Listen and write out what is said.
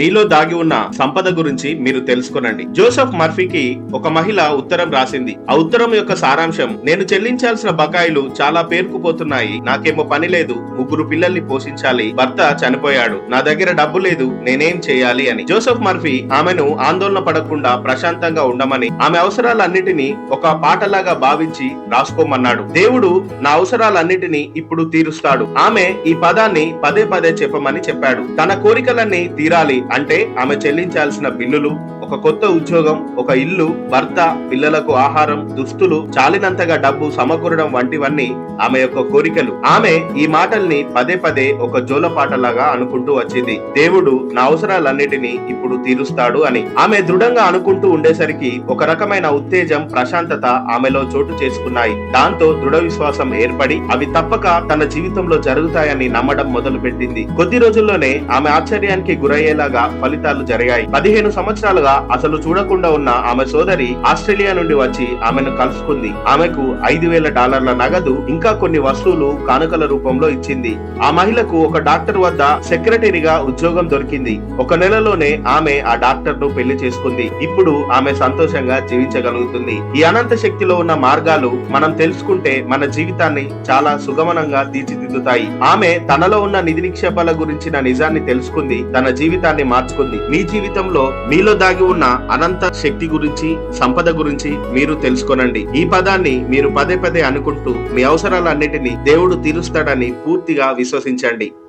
మీలో దాగి ఉన్న సంపద గురించి మీరు తెలుసుకునండి. జోసెఫ్ మర్ఫీకి ఒక మహిళ ఉత్తరం రాసింది. ఆ ఉత్తరం యొక్క సారాంశం నేను చెల్లించాల్సిన బకాయిలు చాలా పేరుకుపోతున్నాయి నాకేమో పని లేదు. ముగ్గురు పిల్లల్ని పోషించాలి. భర్త చనిపోయాడు. నా దగ్గర డబ్బు లేదు. నేనేం చేయాలి అని. జోసెఫ్ మర్ఫీ ఆమెను ఆందోళన పడకుండా ప్రశాంతంగా ఉండమని ఆమె అవసరాలన్నిటినీ ఒక పాటలాగా భావించి రాసుకోమన్నాడు. దేవుడు నా అవసరాలన్నిటినీ ఇప్పుడు తీరుస్తాడు. ఆమె ఈ పదాన్ని పదే పదే చెప్పమని చెప్పాడు. తన కోరికలన్నీ తీరాలి. అంటే ఆమె చెల్లించాల్సిన బిల్లులు ఒక కొత్త ఉద్యోగం ఒక ఇల్లు భర్త పిల్లలకు ఆహారం దుస్తులు చాలినంతగా డబ్బు సమకూరడం వంటివన్నీ ఆమె యొక్క కోరికలు. ఆమె ఈ మాటల్ని పదే పదే ఒక జోలపాటలాగా అనుకుంటూ వచ్చింది. దేవుడు నా అవసరాలన్నిటినీ ఇప్పుడు తీరుస్తాడు అని. ఆమె దృఢంగా అనుకుంటూ ఉండేసరికి ఒక రకమైన ఉత్తేజం ప్రశాంతత ఆమెలో చోటు చేసుకున్నాయి. దాంతో దృఢ విశ్వాసం ఏర్పడి అవి తప్పక తన జీవితంలో జరుగుతాయని నమ్మడం మొదలు పెట్టింది కొద్ది రోజుల్లోనే ఆమె ఆశ్చర్యానికి గురయ్యేలా గురయ్యేలాగా ఫలితాలు జరిగాయి. పదిహేను సంవత్సరాలుగా అసలు చూడకుండా ఉన్న ఆమె సోదరి ఆస్ట్రేలియా నుండి వచ్చి ఆమెను కలుసుకుంది. ఆమెకు ఐదు వేల డాలర్ల నగదు ఇంకా కొన్ని వస్తువులు కానుకల రూపంలో ఇచ్చింది. ఆ మహిళకు ఒక డాక్టర్ వద్ద సెక్రటరీగా ఉద్యోగం దొరికింది. ఒక నెలలోనే ఆమె ఆ డాక్టర్ను పెళ్ళి చేసుకుంది. ఇప్పుడు ఆమె సంతోషంగా జీవించగలుగుతుంది. ఈ అనంత శక్తిలో ఉన్న మార్గాలు మనం తెలుసుకుంటే మన జీవితాన్ని చాలా సుగమనంగా తీర్చిదిద్దుతాయి. ఆమె తనలో ఉన్న నిధి నిక్షేపాల గురించిన నిజాన్ని తెలుసుకుంది. తన జీవితాన్ని జీవితాన్ని మార్చుకుంది. మీ జీవితంలో మీలో దాగి ఉన్న అనంత శక్తి గురించి సంపద గురించి మీరు తెలుసుకోనండి. ఈ పదాన్ని మీరు పదే పదే అనుకుంటూ మీ అవసరాలన్నిటినీ దేవుడు తీరుస్తాడని పూర్తిగా విశ్వసించండి.